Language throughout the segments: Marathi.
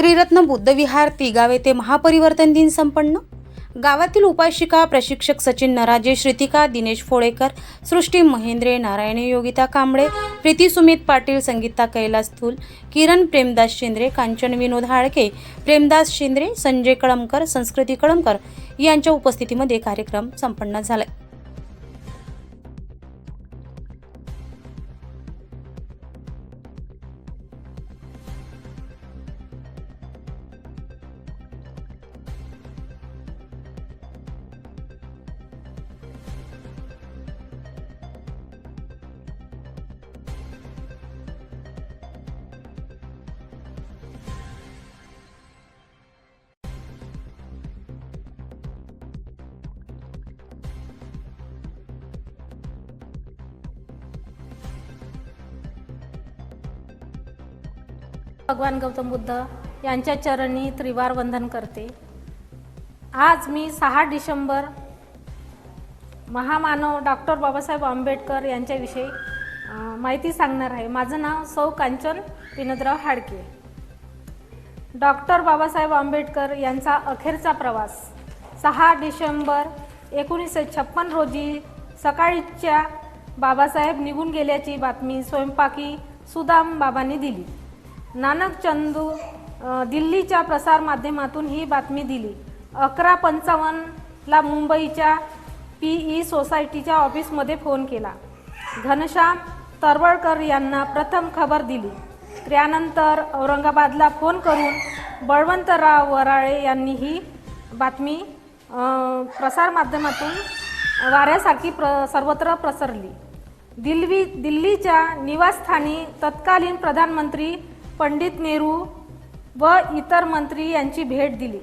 त्रिरत्न बुद्धविहार तिगाव येथे महापरिवर्तन दिन संपन्न. गावातील उपाशिका प्रशिक्षक सचिन नराजे श्रितिका दिनेश फोळेकर सृष्टी महेंद्रे नारायणी योगिता कांबळे प्रीती सुमित पाटील संगीता कैलास थूल किरण प्रेमदास शेंद्रे कांचन विनोद हाळके प्रेमदास शेंद्रे संजय कळमकर संस्कृती कळमकर यांच्या उपस्थितीमध्ये कार्यक्रम संपन्न झाला भगवान गौतम बुद्ध यांच्या चरणी त्रिवार वंदन करते. आज मी सहा डिसेंबर महामानव डॉक्टर बाबासाहेब आंबेडकर यांच्याविषयी माहिती सांगणार आहे. माझं नाव सौ कांचन विनोदराव हाडके. डॉक्टर बाबासाहेब आंबेडकर यांचा अखेरचा प्रवास. सहा डिसेंबर एकोणीसशे छप्पन रोजी सकाळीच्या बाबासाहेब निघून गेल्याची बातमी स्वयंपाकी सुदाम बाबांनी दिली. नानक चंदू दिल्लीच्या प्रसारमाध्यमातून ही बातमी दिली. अकरा पंचावन्नला मुंबईच्या पी ई सोसायटीच्या ऑफिसमध्ये फोन केला. घनश्याम तरवळकर यांना प्रथम खबर दिली. त्यानंतर औरंगाबादला फोन करून बळवंतराव वराळे यांनी ही बातमी प्रसारमाध्यमातून वाऱ्यासारखी प्र सर्वत्र प्रसरली दिल्ली दिल्लीच्या निवासस्थानी तत्कालीन प्रधानमंत्री पंडित नेहरू व इतर मंत्री यांची भेट दिली.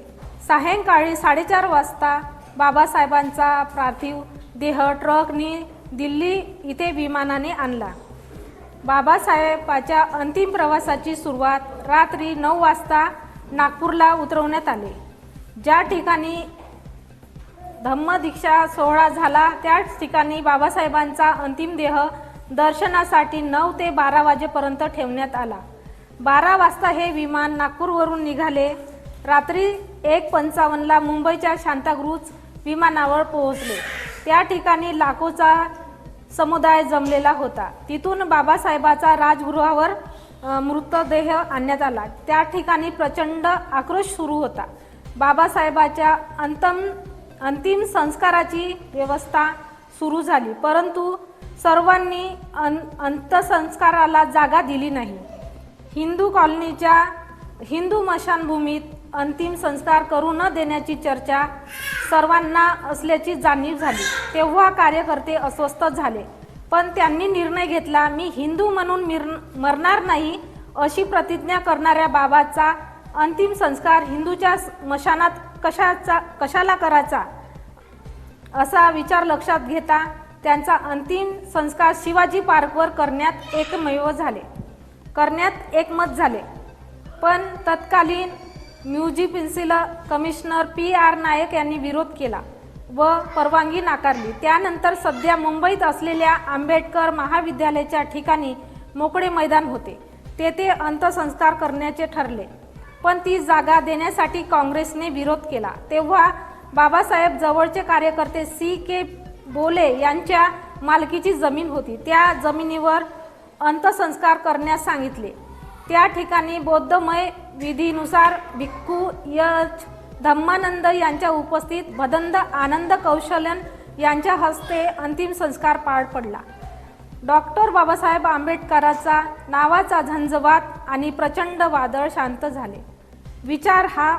सायंकाळी साडेचार वाजता बाबासाहेबांचा पार्थिव देह ट्रकनी दिल्ली इथे विमानाने आणला. बाबासाहेबाच्या अंतिम प्रवासाची सुरुवात रात्री नऊ वाजता नागपूरला उतरवण्यात आले. ज्या ठिकाणी धम्मदीक्षा सोहळा झाला त्याच ठिकाणी बाबासाहेबांचा अंतिम देह दर्शनासाठी नऊ ते बारा वाजेपर्यंत ठेवण्यात आला. बारा वाजता हे विमान नागपूरवरून निघाले. रात्री एक पंचावन्नला मुंबईच्या शांताक्रूज विमानावर पोहोचले. त्या ठिकाणी लाखोचा समुदाय जमलेला होता. तिथून बाबासाहेबाचा राजगृहावर मृतदेह आणण्यात आला. त्या ठिकाणी प्रचंड आक्रोश सुरू होता. बाबासाहेबाच्या अंतम अंतिम संस्काराची व्यवस्था सुरू झाली. परंतु सर्वांनी अं अंत्यसंस्काराला जागा दिली नाही. हिंदू कॉलनीच्या हिंदू मशानभूमीत अंतिम संस्कार करू न देण्याची चर्चा सर्वांना असल्याची जाणीव झाली. तेव्हा कार्यकर्ते अस्वस्थ झाले. पण त्यांनी निर्णय घेतला मी हिंदू म्हणून मिर मरणार नाही अशी प्रतिज्ञा करणाऱ्या बाबाचा अंतिम संस्कार हिंदूच्या स्मशानात कशाचा कशाला करायचा? असा विचार लक्षात घेता त्यांचा अंतिम संस्कार शिवाजी पार्कवर करण्यात एकमेव झाले. करण्यात एकमत झाले. पण तत्कालीन municipal commissioner P R Nayak यांनी विरोध केला व परवानगी नाकारली. त्यानंतर सध्या मुंबईत असलेल्या आंबेडकर महाविद्यालयाच्या ठिकाणी मोकळे मैदान होते. तेथे अंत्यसंस्कार करण्याचे ठरले. पण ती जागा देण्यासाठी काँग्रेसने विरोध केला. तेव्हा बाबासाहेब जवळचे कार्यकर्ते सी के बोले यांच्या मालकीची जमीन होती. त्या जमिनीवर अंत्यसंस्कार करण्यास सांगितले. त्या ठिकाणी बौद्धमय विधीनुसार भिक्खू यज धम्मानंद यांच्या उपस्थित भदंत आनंद कौशलन यांच्या हस्ते अंतिम संस्कार पार पडला. डॉक्टर बाबासाहेब आंबेडकरांचा नावाचा झंझवात आणि प्रचंड वादळ शांत झाले. विचार हा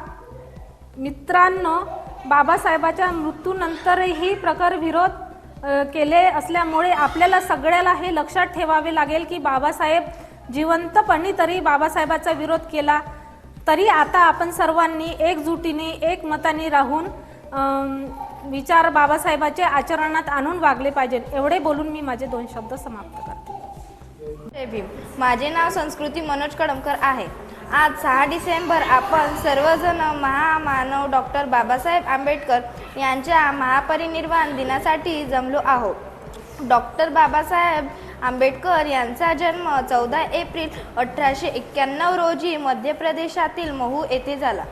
मित्रांनो बाबासाहेबाच्या मृत्यूनंतरही प्रखर विरोध केले असल्यामुळे आपल्याला सगळ्याला हे लक्षात ठेवावे लागेल की बाबासाहेब जिवंतपणी तरी बाबासाहेबाचा विरोध केला. तरी आता आपण सर्वांनी एकजुटीने एकमताने राहून विचार बाबासाहेबाचे आचरणात आणून वागले पाहिजेत. एवढे बोलून मी माझे दोन शब्द समाप्त करते. जय भीम. माझे नाव संस्कृती मनोज कडमकर आहे. आज सहा डिसेंबर आपण सर्वजण महामानव डॉक्टर बाबासाहेब आंबेडकर यांच्या महापरिनिर्वाण दिनासाठी जमलो आहोत. डॉक्टर बाबासाहेब आंबेडकर यांचा जन्म चौदा एप्रिल अठराशे एक्क्याण्णव रोजी मध्य प्रदेशातील महू येथे झाला.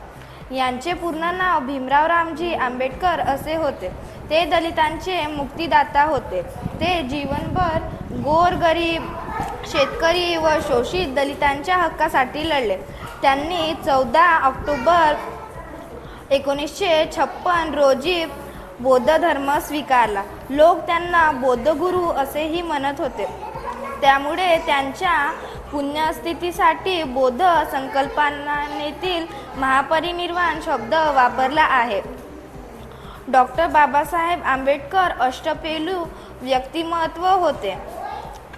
यांचे पूर्ण नाव भीमराव रामजी आंबेडकर असे होते. ते दलितांचे मुक्तिदाता होते. ते जीवनभर गोरगरीब शेतकरी व शोषित दलितांच्या हक्कासाठी लढले. त्यांनी चौदा ऑक्टोबर एकोणीसशे छप्पन रोजी बौद्ध धर्म स्वीकारला. लोक त्यांना बौद्धगुरू असेही म्हणत होते. त्यामुळे त्यांच्या पुण्यस्थितीसाठी बौद्ध संकल्पनेतील महापरिनिर्वाण शब्द वापरला आहे. डॉक्टर बाबासाहेब आंबेडकर अष्टपेलू व्यक्तिमत्व होते.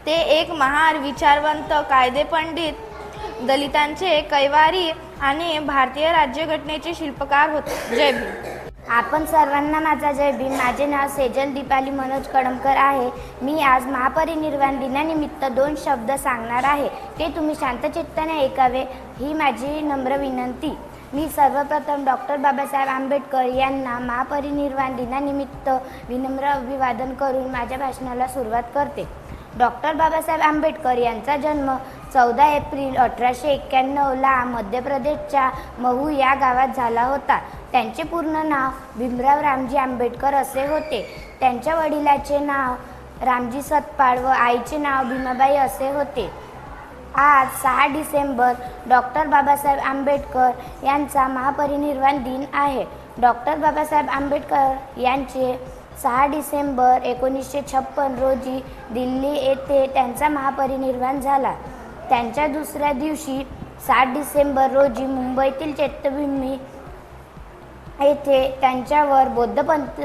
ते एक महान विचारवंत कायदेपंडित दलितांचे कैवारी आणि भारतीय राज्यघटनेचे शिल्पकार होते. जय भीम. आपण सर्वांना माझा जय भीम. माझे नाव सेजल दीपाली मनोज कडमकर आहे. मी आज महापरिनिर्वाण दिनानिमित्त दोन शब्द सांगणार आहे. ते तुम्ही शांतचित्ताने ऐकावे ही माझी नम्र विनंती. मी सर्वप्रथम डॉक्टर बाबासाहेब आंबेडकर यांना महापरिनिर्वाण दिनानिमित्त विनम्र अभिवादन करून माझ्या भाषणाला सुरुवात करते. डॉक्टर बाबासाहेब आंबेडकर यांचा जन्म चौदा एप्रिल अठराशे एक्क्याण्णवला मध्य प्रदेशच्या महू या गावात झाला होता. त्यांचे पूर्ण नाव भीमराव रामजी आंबेडकर असे होते. त्यांच्या वडिलाचे नाव रामजी सतपाळ व आईचे नाव भीमाबाई असे होते. आज सहा डिसेंबर डॉक्टर बाबासाहेब आंबेडकर यांचा महापरिनिर्वाण दिन आहे. डॉक्टर बाबासाहेब आंबेडकर यांचे सहा डिसेंबर एकोणीसशे छप्पन रोजी दिल्ली येथे त्यांचा महापरिनिर्वाण झाला. त्यांच्या दुसऱ्या दिवशी सात डिसेंबर रोजी मुंबईतील चैत्यभूमी येथे त्यांच्यावर बौद्धपंत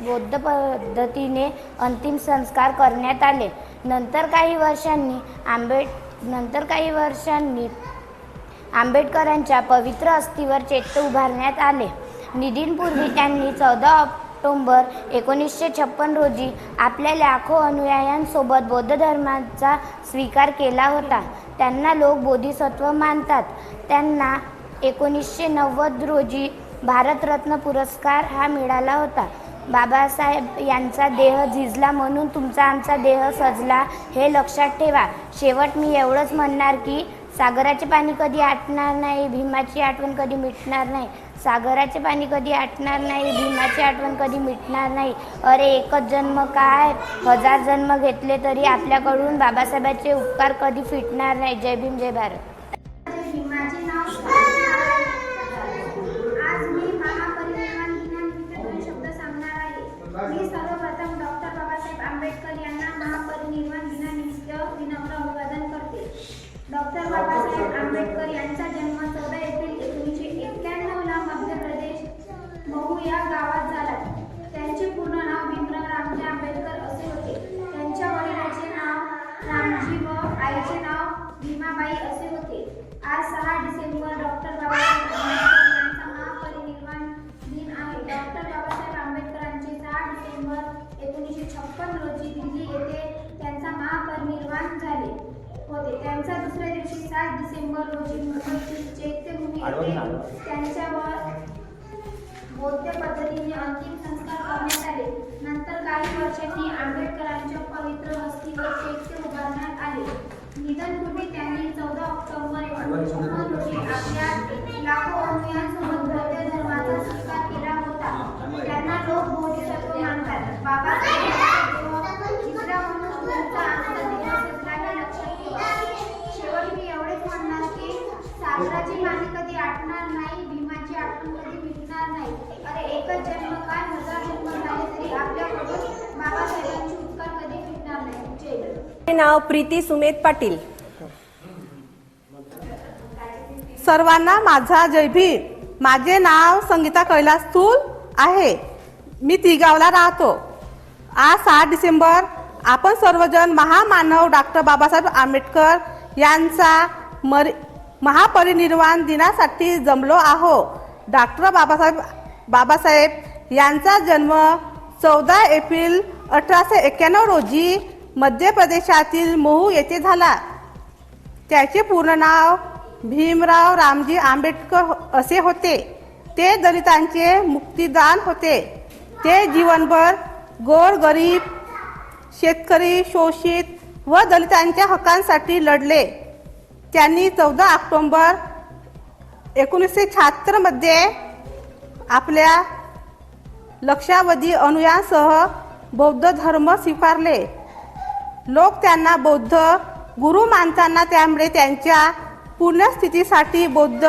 बौद्ध पद्धतीने अंतिम संस्कार करण्यात आले. नंतर काही वर्षांनी आंबेड नंतर काही वर्षांनी आंबेडकरांच्या पवित्र अस्थीवर चैत्य उभारण्यात आले. निधींपूर्वी त्यांनी चौदा ऑक्टोंबर एकोणीसशे छप्पन रोजी आपल्या लाखो अनुयायांसोबत बौद्ध धर्माचा स्वीकार केला होता. त्यांना लोक बोधिसत्व मानतात. त्यांना एकोणीसशे नव्वद रोजी भारतरत्न पुरस्कार हा मिळाला होता. बाबासाहेब यांचा देह झिजला म्हणून तुमचा आमचा देह सजला हे लक्षात ठेवा. शेवट मी एवढंच म्हणणार की सागराचे पाणी कधी आटणार नाही भीमाची आठवण कधी मिटणार नाही. सागराचे पाणी कधी आटणार नाही भीमाची आठवण कधी मिटणार नाही. अरे एकच जन्म काय? हजार जन्म घेतले तरी आपल्याकडून बाबासाहेबांचे उपकार कधी फिटणार नाही. जय भीम जय भारत. सात डिसेंबर रोजी मुंबईतील चैत्यभूमी येथे त्यांच्यावर बौद्ध पद्धतीने अंतिम संस्कार करण्यात आले. नंतर काही वर्षांनी आंबेडकरांच्या पवित्र वस्तीवर चैत्य उभारण्यात आले. निधनपूर्वी त्यांनी चौदा ऑक्टोबर एकोणीसशे रोजी आपल्या नाव प्रीती सुमेध पाटील. सर्वांना माझा जयभीम माझे नाव संगीता कैलास थूल आहे. मी तिगावला राहतो. आज सहा डिसेंबर आपण सर्वजण महामानव डॉक्टर बाबासाहेब आंबेडकर यांचा मरी महापरिनिर्वाण दिनासाठी जमलो आहो. डॉक्टर बाबासाहेब बाबासाहेब यांचा जन्म चौदा एप्रिल अठराशे एक्क्याण्णव रोजी मध्य प्रदेशातील मोहू येथे झाला. त्याचे पूर्ण नाव भीमराव रामजी आंबेडकर हो, असे होते. ते दलितांचे मुक्तिदान होते. ते जीवनभर गोर गरीब शेतकरी शोषित व दलितांच्या हक्कांसाठी लढले. त्यांनी चौदा ऑक्टोंबर एकोणीसशे शहात्तरमध्ये आपल्या लक्षावधी अनुयासह बौद्ध धर्म स्वीकारले. लोक त्यांना बौद्ध गुरु मानताना त्यामुळे त्यांच्या पुण्यस्थितीसाठी बौद्ध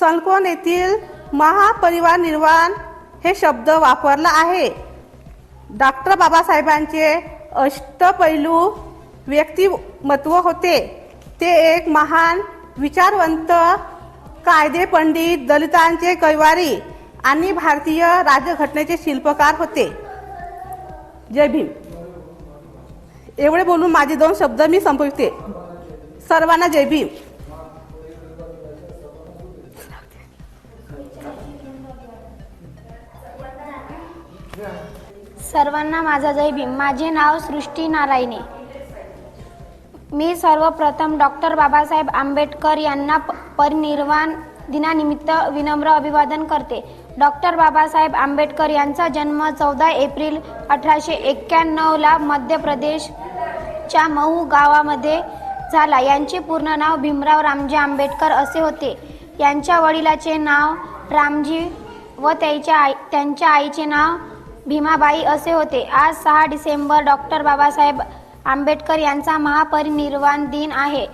संकोन येथील महापरिवार निर्वाण हे शब्द वापरला आहे. डॉक्टर बाबासाहेबांचे अष्टपैलू व्यक्तिमत्व होते. ते एक महान विचारवंत कायदे पंडित दलितांचे कैवारी आणि भारतीय राज्यघटनेचे शिल्पकार होते. जय भीम. एवढे बोलून माझे दोन शब्द मी संपवते. सर्वांना जय भीम. सर्वांना माझा जय भीम. माझे नाव सृष्टी नारायणे. मी सर्वप्रथम डॉक्टर बाबासाहेब आंबेडकर यांना प- परिनिर्वाण दिनानिमित्त विनम्र अभिवादन करते. डॉक्टर बाबासाहेब आंबेडकर यांचा जन्म चौदा एप्रिल अठराशे एक्क्याण्णवला मध्य प्रदेश च्या महू गावामध्ये झाला. यांचे पूर्ण नाव भीमराव रामजी आंबेडकर असे होते. यांच्या वडिलाचे नाव रामजी व त्याच्या आई त्यांच्या आईचे नाव भीमाबाई असे होते. आज सहा डिसेंबर डॉक्टर बाबासाहेब आंबेडकर यांचा महापरिनिर्वाण दिन आहे.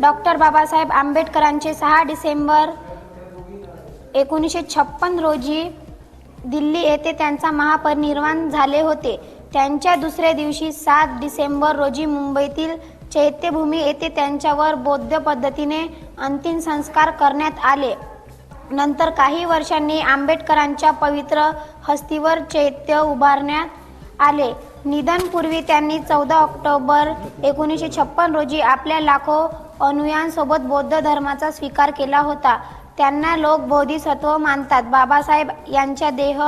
डॉक्टर बाबासाहेब आंबेडकरांचे सहा डिसेंबर एकोणीसशे छप्पन रोजी दिल्ली येथे त्यांचा महापरिनिर्वाण झाले होते. त्यांच्या दुसऱ्या दिवशी सात डिसेंबर रोजी मुंबईतील चैत्यभूमी येथे त्यांच्यावर बौद्ध पद्धतीने अंतिम संस्कार करण्यात आले. नंतर काही वर्षांनी आंबेडकरांच्या पवित्र हस्तीवर चैत्य उभारण्यात आले. निधनपूर्वी त्यांनी चौदा ऑक्टोबर एकोणीसशे छप्पन रोजी आपल्या लाखो अनुयांसोबत बौद्ध धर्माचा स्वीकार केला होता. त्यांना लोक बोधिसत्व मानतात. बाबासाहेब यांचा देह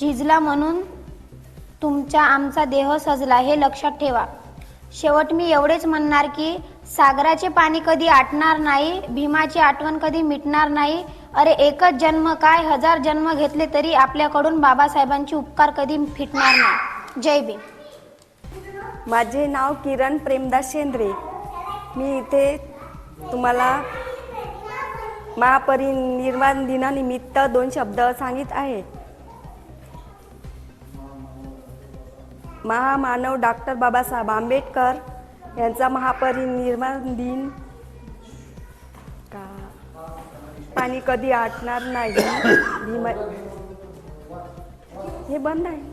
झिजला म्हणून तुमचा आमचा देह सजला हे लक्षात ठेवा. शेवट मी एवढेच म्हणणार की सागराचे पाणी कधी आटणार नाही भीमाची आठवण कधी मिटणार नाही अरे एकच जन्म काय हजार जन्म घेतले तरी आपल्याकडून बाबासाहेबांचे उपकार कधी फिटणार नाही. जय भीम. माझे नाव किरण प्रेमदास शेंद्रे. मी इथे तुम्हाला महापरिनिर्वाण दिनानिमित्त दोन शब्द सांगित आहे. महामानव डॉक्टर बाबासाहेब आंबेडकर यांचा महापरिनिर्वाण दिन. का पाणी कधी आटणार नाही. भीमा हे बंद आहे.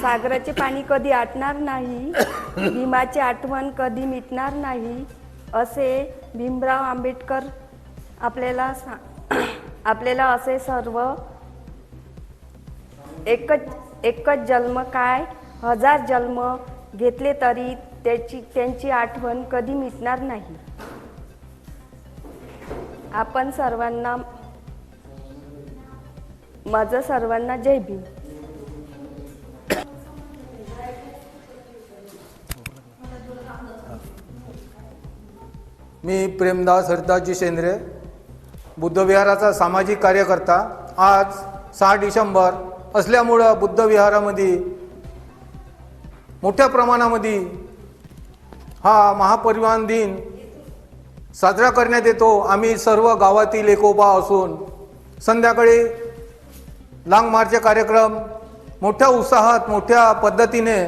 सागराचे पाणी कधी आटणार नाही. भीमाची आठवण कधी मिटणार नाही असे भीमराव आंबेडकर आपल्याला सा आपल्याला असे सर्व एकच एकच जन्म काय? हजार जन्म घेतले तरी त्याची त्यांची आठवण कधी मिटणार नाही. आपण सर्वांना माझं सर्वांना जय भीम. मी प्रेमदास हरिदासजी शेंद्रे बुद्धविहाराचा सामाजिक कार्यकर्ता. आज सहा डिसेंबर असल्यामुळं बुद्धविहारामध्ये मोठ्या प्रमाणामध्ये हा महापरिवहन दिन साजरा करण्यात येतो. आम्ही सर्व गावातील एकोबा असून संध्याकाळी लांग मार्चचे कार्यक्रम मोठ्या उत्साहात मोठ्या पद्धतीने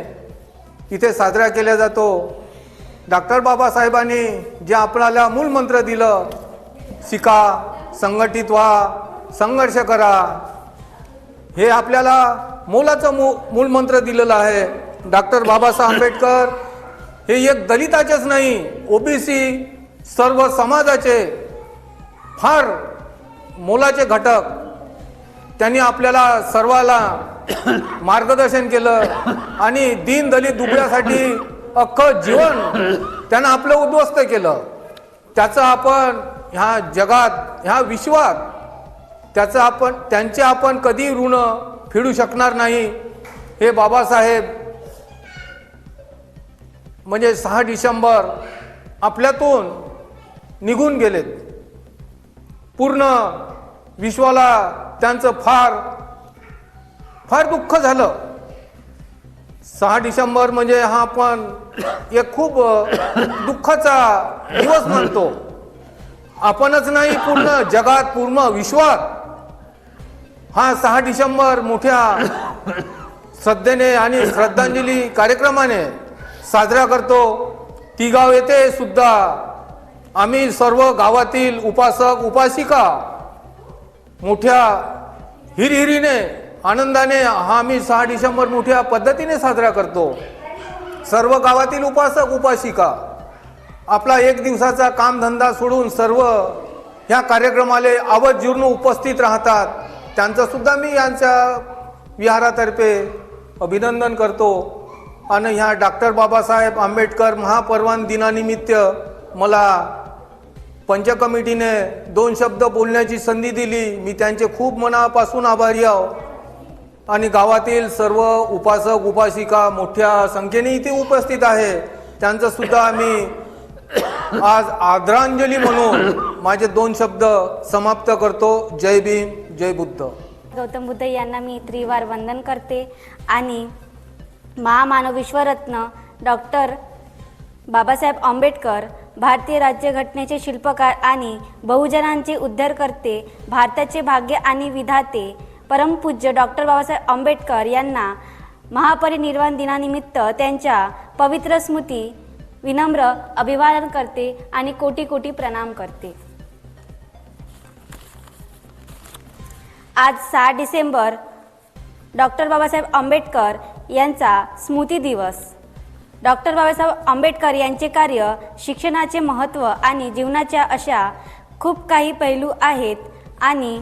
इथे साजरा केला जातो. डॉक्टर बाबासाहेबांनी जे आपल्याला मूलमंत्र दिलं शिका संघटित व्हा संघर्ष करा हे आपल्याला मोलाचं मू मूलमंत्र दिलेलं आहे. डॉक्टर बाबासाहेब आंबेडकर हे एक दलिताचेच नाही ओबीसी सर्व समाजाचे फार मोलाचे घटक. त्यांनी आपल्याला सर्वाला मार्गदर्शन केलं आणि दीन दलित दुबळ्यासाठी अख्खं जीवन त्यानं आपलं उद्ध्वस्त केलं. त्याचं आपण ह्या जगात ह्या विश्वात त्याचं आपण त्यांचे आपण कधी ऋण फेडू शकणार नाही. हे बाबासाहेब म्हणजे सहा डिसेंबर आपल्यातून निघून गेलेत. पूर्ण विश्वाला त्यांचं फार फार दुःख झालं. सहा डिसेंबर म्हणजे हा आपण एक खूप दुःखाचा दिवस म्हणतो आपणच नाही पूर्ण जगात पूर्ण विश्वात. हा सहा डिसेंबर मोठ्या श्रद्धेने आणि श्रद्धांजली कार्यक्रमाने साजरा करतो. ती गाव येथे सुद्धा. आम्ही सर्व गावातील उपासक उपासिका मोठ्या हिरहिरीने आनंदाने हा आम्ही सहा डिसेंबर मोठ्या पद्धतीने साजरा करतो. सर्व गावातील उपासक उपासिका आपला एक दिवसाचा कामधंदा सोडून सर्व ह्या कार्यक्रमाला आवर्जून उपस्थित राहतात. त्यांचं सुद्धा मी यांच्या विहारातर्फे अभिनंदन करतो. आणि ह्या डॉक्टर बाबासाहेब आंबेडकर महापरवान दिनानिमित्त मला पंच कमिटीने दोन शब्द बोलण्याची संधी दिली. मी त्यांचे खूप मनापासून आभारी आहो. आणि गावातील सर्व उपासक उपासिका मोठ्या संख्येने इथे उपस्थित आहे. त्यांचं सुद्धा आम्ही आज आदरांजली म्हणून माझे दोन शब्द समाप्त करतो. जय भीम जय बुद्ध. गौतम बुद्ध यांना मी त्रिवार वंदन करते. आणि महामानव विश्वरत्न डॉक्टर बाबासाहेब आंबेडकर भारतीय राज्यघटनेचे शिल्पकार आणि बहुजनांचे उद्धारकर्ते भारताचे भाग्य आणि विधाते परमपूज्य डॉक्टर बाबासाहेब आंबेडकर यांना महापरिनिर्वाण दिनानिमित्त त्यांच्या पवित्र स्मृती विनम्र अभिवादन करते आणि कोटी कोटी प्रणाम करते. आज सहा डिसेंबर डॉक्टर बाबासाहेब आंबेडकर यांचा स्मृती दिवस. डॉक्टर बाबासाहेब आंबेडकर यांचे कार्य शिक्षणाचे महत्त्व आणि जीवनाच्या अशा खूप काही पैलू आहेत आणि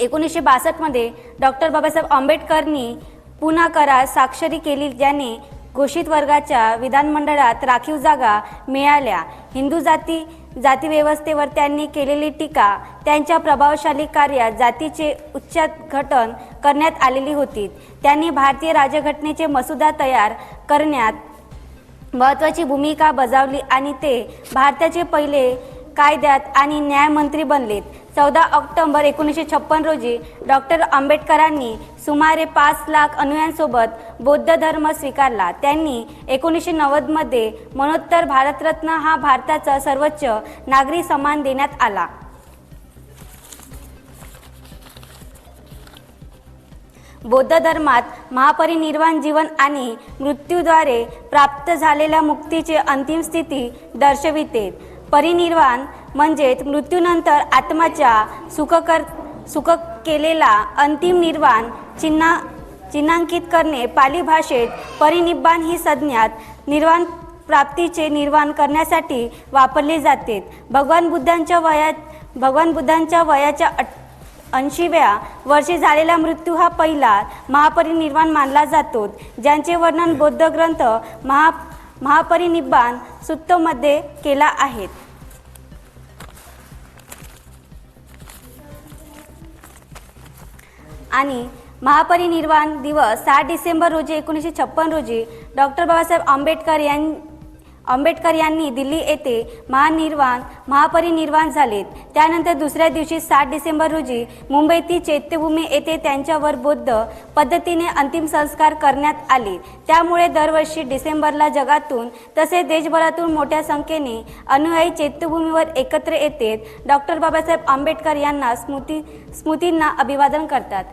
एकोणीसशे बासष्टमध्ये डॉक्टर बाबासाहेब आंबेडकरनी पुन्हा करार स्वाक्षरी केली ज्याने घोषित वर्गाच्या विधानमंडळात राखीव जागा मिळाल्या. हिंदू जाती जातीव्यवस्थेवर त्यांनी केलेली टीका त्यांच्या प्रभावशाली कार्यात जातीचे उच्चाटघटन करण्यात आलेली होती. त्यांनी भारतीय राज्यघटनेचे मसुदा तयार करण्यात महत्त्वाची भूमिका बजावली आणि ते भारताचे पहिले कायद्यात आणि न्यायमंत्री बनलेत. चौदा ऑक्टोबर एकोणीसशे छप्पन रोजी डॉक्टर आंबेडकरांनी सुमारे पाच लाख अनुयांसोबत बौद्ध धर्म स्वीकारला. त्यांनी एकोणीसशे नव्वदमध्ये मनोत्तर भारतरत्न हा भारताचा सर्वोच्च नागरी सन्मान देण्यात आला. बौद्ध धर्मात महापरिनिर्वाण जीवन आणि मृत्यूद्वारे प्राप्त झालेल्या मुक्तीचे अंतिम स्थिती दर्शविते. परिनिर्वाण म्हणजेच मृत्यूनंतर आत्माच्या सुखकर सुख केलेला अंतिम निर्वाण चिन्हा चिन्हांकित करणे पाली भाषेत परिनिब्बाण ही संज्ञात निर्वाण प्राप्तीचे निर्वाण करण्यासाठी वापरले जाते. भगवान बुद्धांच्या वयात भगवान बुद्धांच्या वयाच्या अट ऐंशीव्या वर्षी झालेला मृत्यू हा पहिला महापरिनिर्वाण मानला जातो ज्यांचे वर्णन बौद्ध ग्रंथ महा महापरिनिब्बाण सुत्तमध्ये केला आहे. आणि महापरिनिर्वाण दिवस सहा डिसेंबर रोजी एकोणीसशे छप्पन रोजी डॉक्टर बाबासाहेब आंबेडकर यां आंबेडकर यांनी दिल्ली येथे महानिर्वाण महापरिनिर्वाण झालेत. त्यानंतर दुसऱ्या दिवशी सात डिसेंबर रोजी मुंबईतील चैत्यभूमी येथे त्यांच्यावर बौद्ध पद्धतीने अंतिम संस्कार करण्यात आले. त्यामुळे दरवर्षी डिसेंबरला जगातून तसेच देशभरातून मोठ्या संख्येने अनुयायी चैत्यभूमीवर एकत्र येते डॉक्टर बाबासाहेब आंबेडकर यांना स्मृती स्मृतींना अभिवादन करतात.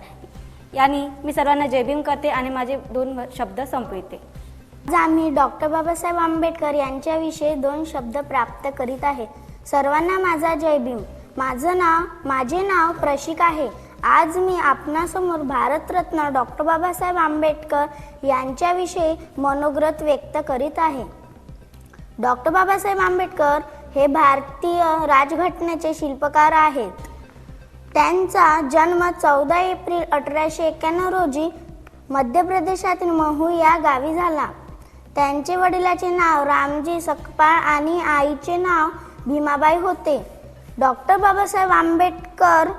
यांनी मी सर्वांना जय भीम करते आणि माझे दोन शब्द संपविते. आज आम्ही डॉक्टर बाबासाहेब आंबेडकर यांच्याविषयी दोन शब्द प्राप्त करीत आहे. सर्वांना माझा जय भीम. माझं नाव माझे नाव प्रशिक आहे. आज मी आपणासमोर भारतरत्न डॉक्टर बाबासाहेब आंबेडकर यांच्याविषयी मनोग्रत व्यक्त करीत आहे. डॉक्टर बाबासाहेब आंबेडकर हे भारतीय राजघटनेचे शिल्पकार आहेत. त्यांचा जन्म चौदा एप्रिल अठराशे एक्क्याण्णव रोजी मध्य प्रदेशातील महू या गावी झाला. त्यांचे वडिलाचे नाव रामजी सकपाळ आणि आईचे नाव भीमाबाई होते. डॉक्टर बाबासाहेब आंबेडकर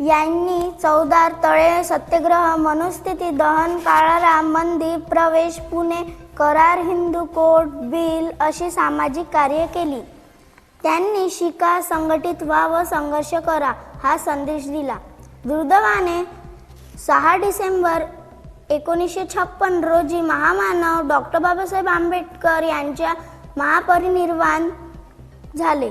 यांनी चौदार तळे सत्याग्रह मनुस्थिती दहन काळाराम मंदिर प्रवेश पुणे करार हिंदू कोर्ट बिल अशी सामाजिक कार्य केली. त्यांनी शिका संघटित व्हा व संघर्ष करा हा संदेश दिला. दुर्दैवाने सहा डिसेंबर एकोणीसशे छप्पन रोजी महामानव डॉक्टर बाबासाहेब आंबेडकर यांच्या महापरिनिर्वाण झाले.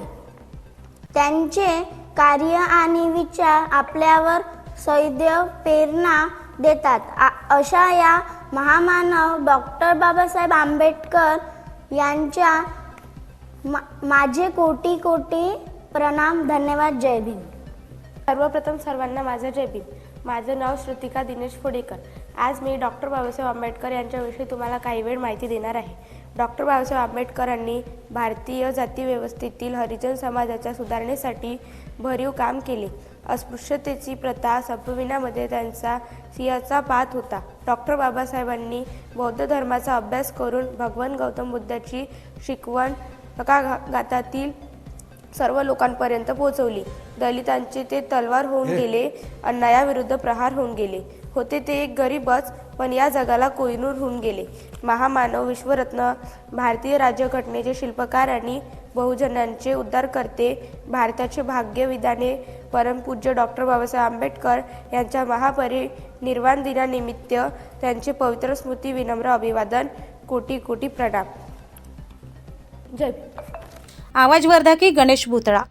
त्यांचे कार्य आणि विचार आपल्यावर सैद्य प्रेरणा देतात. आ- अशा या महामानव डॉक्टर बाबासाहेब आंबेडकर यांच्या मा- माझे कोटी कोटी प्रणाम धन्यवाद जय भीम. सर्वप्रथम सर्वांना माझं जय भीम. माझं नाव श्रुतिका दिनेश फोडेकर. आज मी डॉक्टर बाबासाहेब आंबेडकर यांच्याविषयी तुम्हाला काही वेळ माहिती देणार आहे. डॉक्टर बाबासाहेब आंबेडकरांनी भारतीय जाती व्यवस्थेतील हरिजन समाजाच्या सुधारणेसाठी भरीव काम केले. अस्पृश्यतेची प्रथा संपविण्यामध्ये त्यांचा सिंहाचा पात होता. डॉक्टर बाबासाहेबांनी बौद्ध धर्माचा अभ्यास करून भगवान गौतम बुद्धाची शिकवण घातातील सर्व लोकांपर्यंत पोहोचवली. दलितांचे ते तलवार होऊन गेले अन्यायाविरुद्ध प्रहार होऊन गेले. होते ते एक गरीबच पण या जगाला कोहिनूर होऊन गेले. महामानव विश्वरत्न भारतीय राज्यघटनेचे शिल्पकार आणि बहुजनांचे उद्धारकर्ते भारताचे भाग्यविधाने परमपूज्य डॉक्टर बाबासाहेब आंबेडकर यांच्या महापरिनिर्वाण दिनानिमित्त त्यांचे पवित्र स्मृती विनम्र अभिवादन कोटी कोटी प्रणाम. जय आवाज वर्धा की गणेश भुतळा.